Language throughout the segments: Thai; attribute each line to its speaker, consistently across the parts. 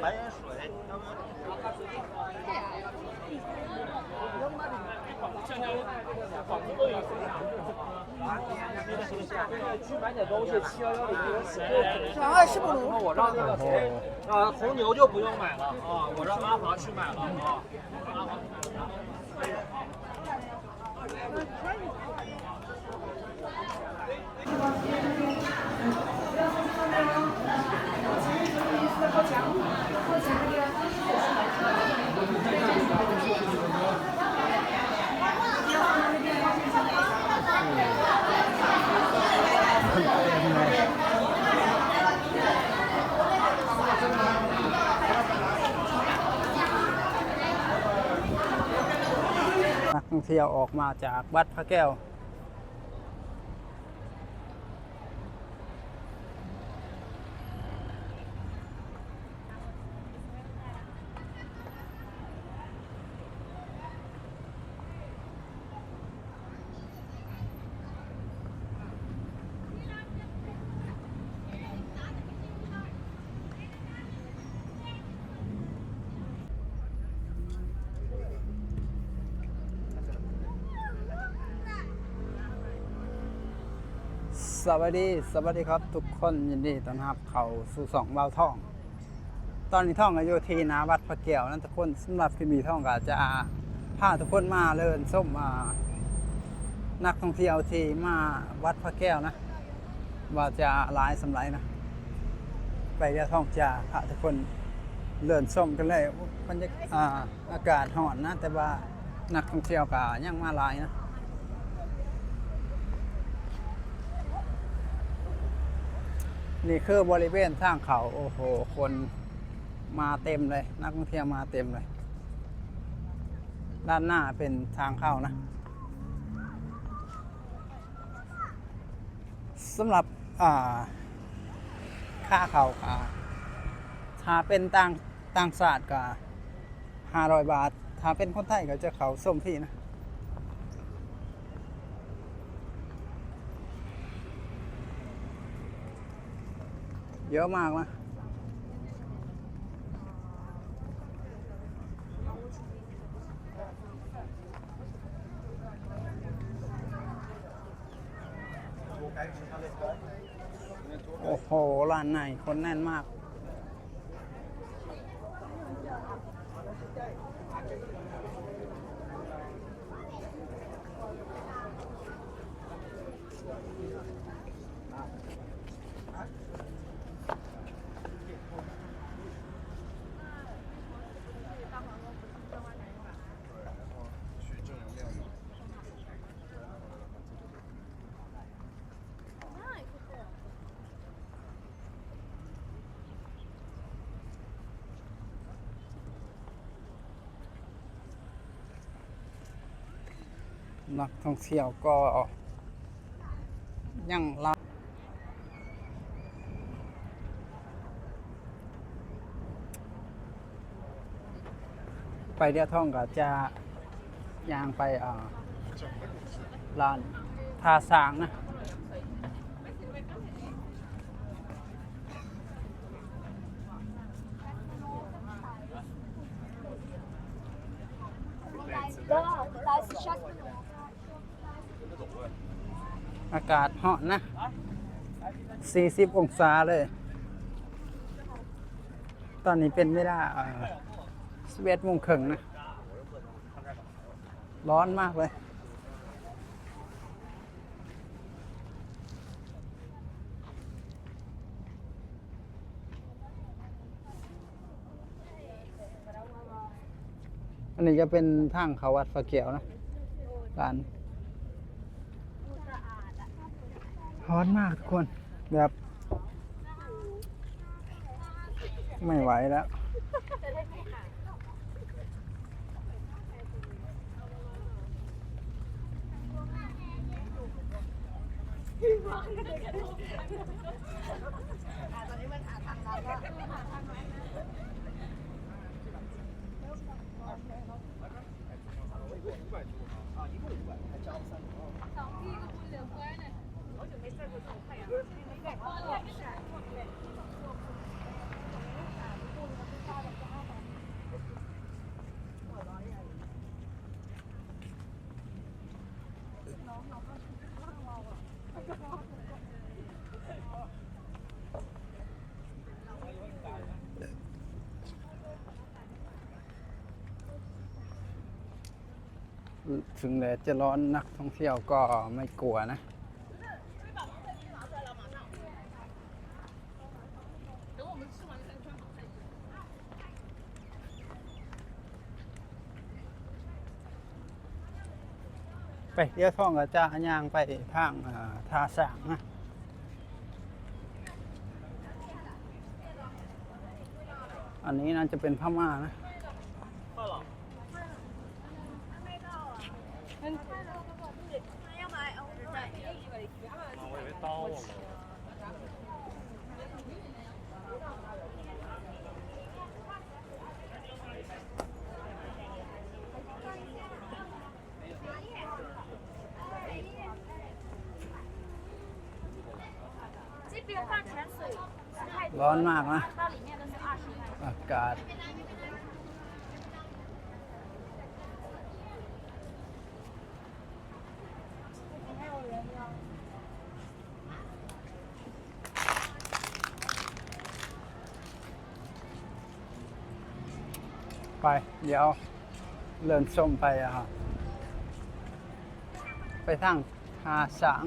Speaker 1: 买点水。
Speaker 2: 去买点东西，七幺幺。
Speaker 1: 我让那个谁，啊，红牛就不用买了啊，我让阿华去买了啊。
Speaker 3: 阿华。 ท่องเที่ยวออกมาจากวัดพระแก้ว สวัสดีสวัสดีครับทุกคนยินดีต้อนรับเข้าสู่สองเบาท่อง ตอนนี้ท่องอายุทีนาวัดพระแก้วนั่นทุกคนสำหรับที่มีท่องก็จะพาทุกคนมาเลินส้มมา นักท่องเที่ยวที่มาวัดพระแก้วนะ ว่าจะหลายสำไรนะ ไปเดี๋ยวท่องจะพาทุกคนเลินส้มกันเลยบรรยากาศอ่าอากาศร้อนนะ แต่ว่านักท่องเที่ยวก็ยังมาหลายนะ นี่คือบริเวณทางเขาโอ้โห คนมาเต็มเลย นักท่องเที่ยวมาเต็มเลย ด้านหน้าเป็นทางเข้านะสำหรับอ่าค่าเขาอ่าถ้าเป็นต่างต่างศาสตร์ก็ห้าร้อยบาท ถ้าเป็นคนไทยก็จะเขาส้มที่นะ เยอะมากนะโอ้โหร้านไหนคนแน่นมาก นักท่องเที่ยวก็ยังรับไปเดียวท่องก็จะย่างไปอ่าลานทาสางนะากาศเหาะนะ 40 องศาเลย ตอนนี้เป็นเวลาสเวตมงครึ่งนะ ร้อนมากเลย อันนี้จะเป็นทางเขาวัดฟ้าเขียวนะร้าน ร้อนมากทุกคนแบบไม่ไหวแล้ว
Speaker 2: เถึ
Speaker 3: งแดดจะร้อนนักท่องเที่ยวก็ไม่กลัวนะ ไปเดี๋ยวท่องกับจะย่างไปทางท่าสางนะอันนี้น่าจะเป็นพม่านะ
Speaker 4: 这边
Speaker 3: ร้อนมากนะ อากาศไป เดี๋ยวเลื่อนส้มไปอะฮะไปทางหาสัง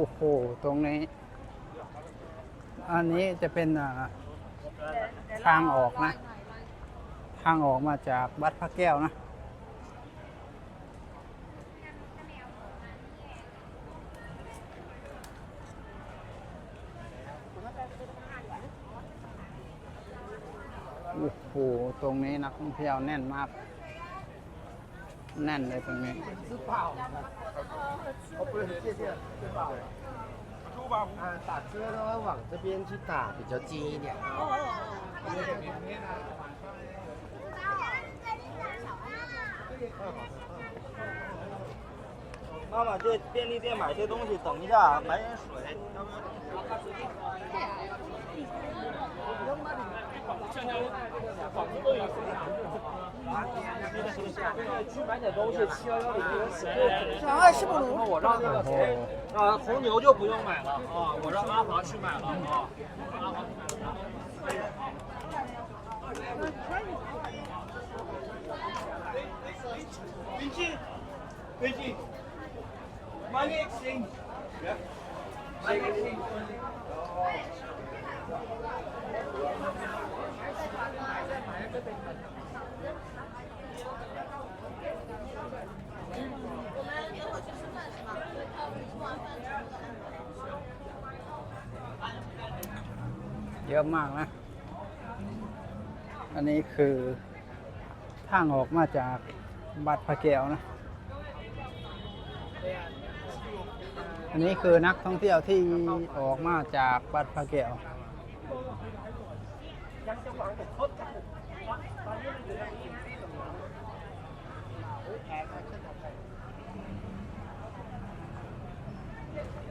Speaker 3: อ้โห ตรงนี้ อันนี้จะเป็นทางออกนะ ทางออกมาจากวัดพระแก้วนะโอ้โห ตรงนี้นักท่องเที่ยวแน่นมาก น่นเลยตรงนี้
Speaker 5: 啊，打车的话往这边去打比较近一点。
Speaker 1: 妈妈，这便利店买些东西，等一下买点水，要不 要？去买点东西，七幺幺里面有水。
Speaker 2: 两岸西北路。
Speaker 1: 我让那个谁，呃，红牛就不用买了啊，我让阿华去买了啊。阿华微信，微信，Money thing，money thing。
Speaker 3: เยอะมากนะ อันนี้คือทางออกมาจากบัดพระแก้วนะ อันนี้คือนักท่องเที่ยวที่ออกมาจากบัดพระแก้วโ Thank you.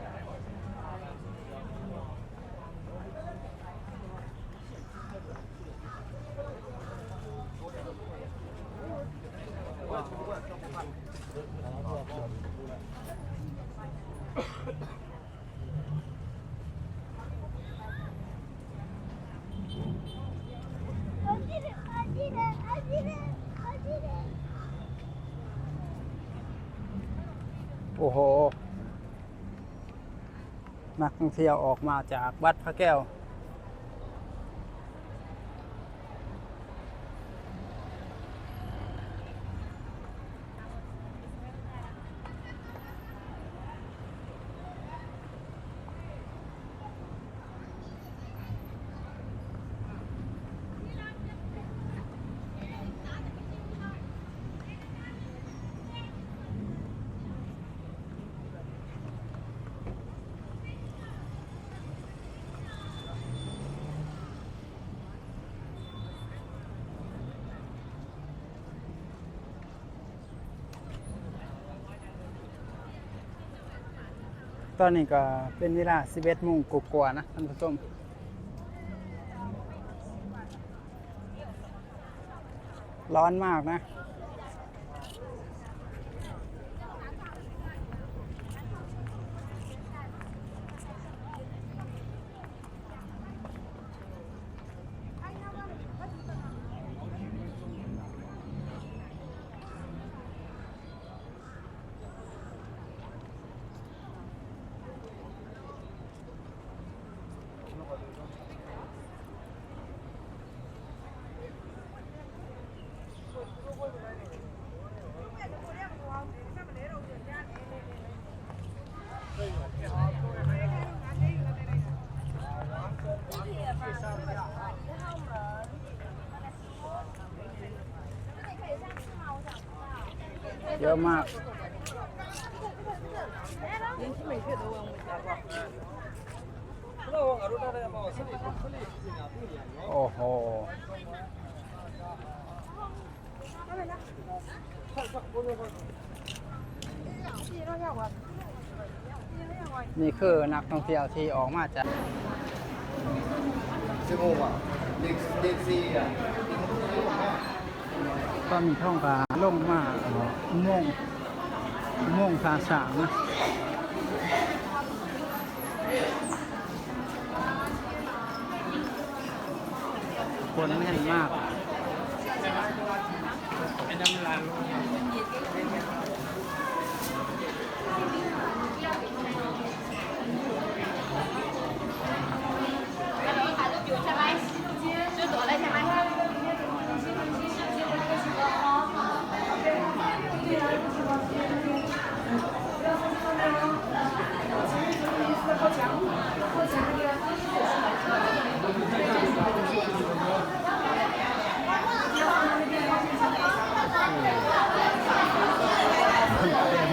Speaker 3: นักท่องเที่ยวออกมาจากวัดพระแก้ว ตอนนี้ก็เป็นเวลา 11โมงกว่าๆนะท่านผู้ชมร้อนมากนะ เยอะมากโอ้โหนี่คือนักท่องเที่ยวที่ออกมาจาก
Speaker 5: ซิโมะเด็กเด็
Speaker 3: กซีอะก็มีท่องกา ลงมาม่วงม่วงค์ทาสางนะคนแน่นมาก เต็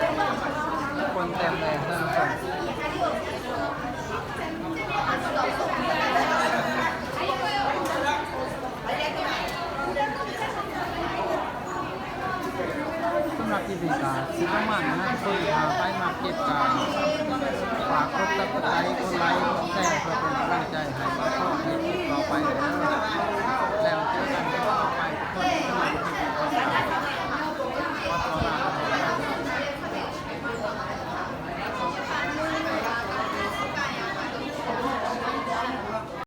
Speaker 3: มเลยคนเต็มเลยท่านผู้ชมสำหรับที่ดีกาซิประมาณนั้นคือทาไปมาเก็บกาฝากกดติดตามกดไลค์กดแชร์เพื่อเป็นกำลังใจให้มาชอบในคลิปต่อไปนะ